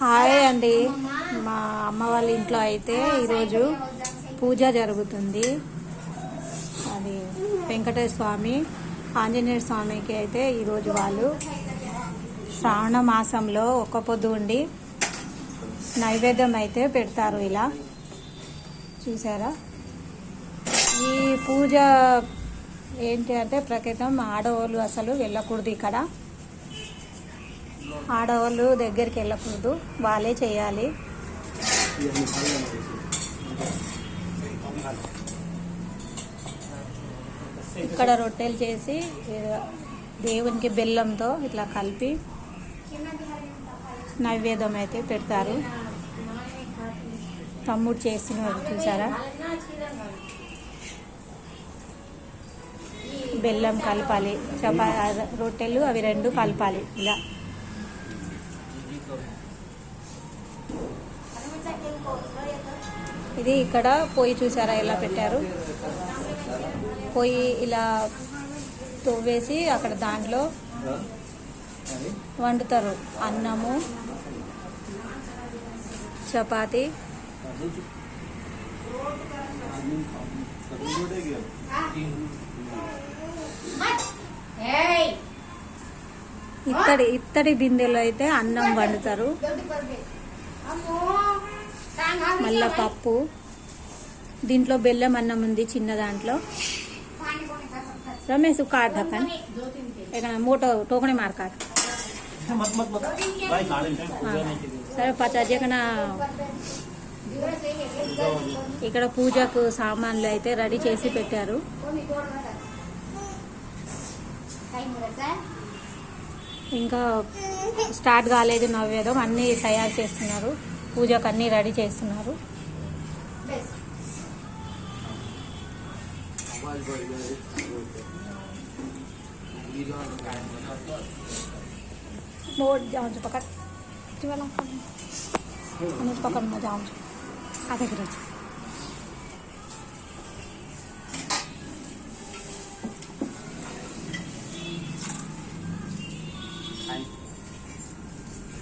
Hi అండి. మా అమ్మ వాళ్ళ ఇంట్లో అయితే ఈరోజు పూజ జరుగుతుంది. అది వెంకటేశ్వర స్వామి ఆంజనేయ స్వామికి అయితే ఈరోజు వాళ్ళు శ్రావణ మాసంలో ఒక్క పొద్దు ఉండి నైవేద్యం అయితే పెడతారు ఇలా. చూసారా? ఈ పూజ ఏంటి అంటే ప్రకృతం ఆడవాళ్ళు అసలు వెళ్ళకూడదు ఇక్కడ. ఆడవాళ్ళు దగ్గరికి వెళ్ళకూడదు. వాళ్ళే చేయాలి. ఇక్కడ రొట్టెలు చేసి దేవునికి బెల్లంతో ఇట్లా కలిపి నైవేద్యం అయితే పెడతారు. తమ్ముడు చేస్తున్నారు చూసారా? బెల్లం కలపాలి. చపా రొట్టెలు అవి రెండు కలపాలి. ఇలా. ఇది ఇక్కడ పొయ్యి చూసారా ఇలా పెట్టారు? పొయ్యి ఇలా తవ్వేసి అక్కడ దాంట్లో వండుతారు. అన్నము చపాతి. ఇత్తడి ఇత్తడి బిందెలు అయితే అన్నం వండుతారు. మళ్ళా పప్పు దీంట్లో బెల్లం అన్నం ఉంది చిన్న దాంట్లో. రమేష్ కార్డ్ దక్కన్ మోటో టోకనే మార్ కార్డ్ సరే పచాజ్ ఇక్కడ పూజకు సామాన్లు అయితే రెడీ చేసి పెట్టారు. ఇంకా స్టార్ట్ కాలేదు నవ్వేదం అన్నీ తయారు చేస్తున్నారు పూజకు అన్నీ రెడీ చేస్తున్నారు मोड जाऊँ जो पकड़ जी वाला अनुज पकड़ मैं जाऊँ जो आधे गिर शुअर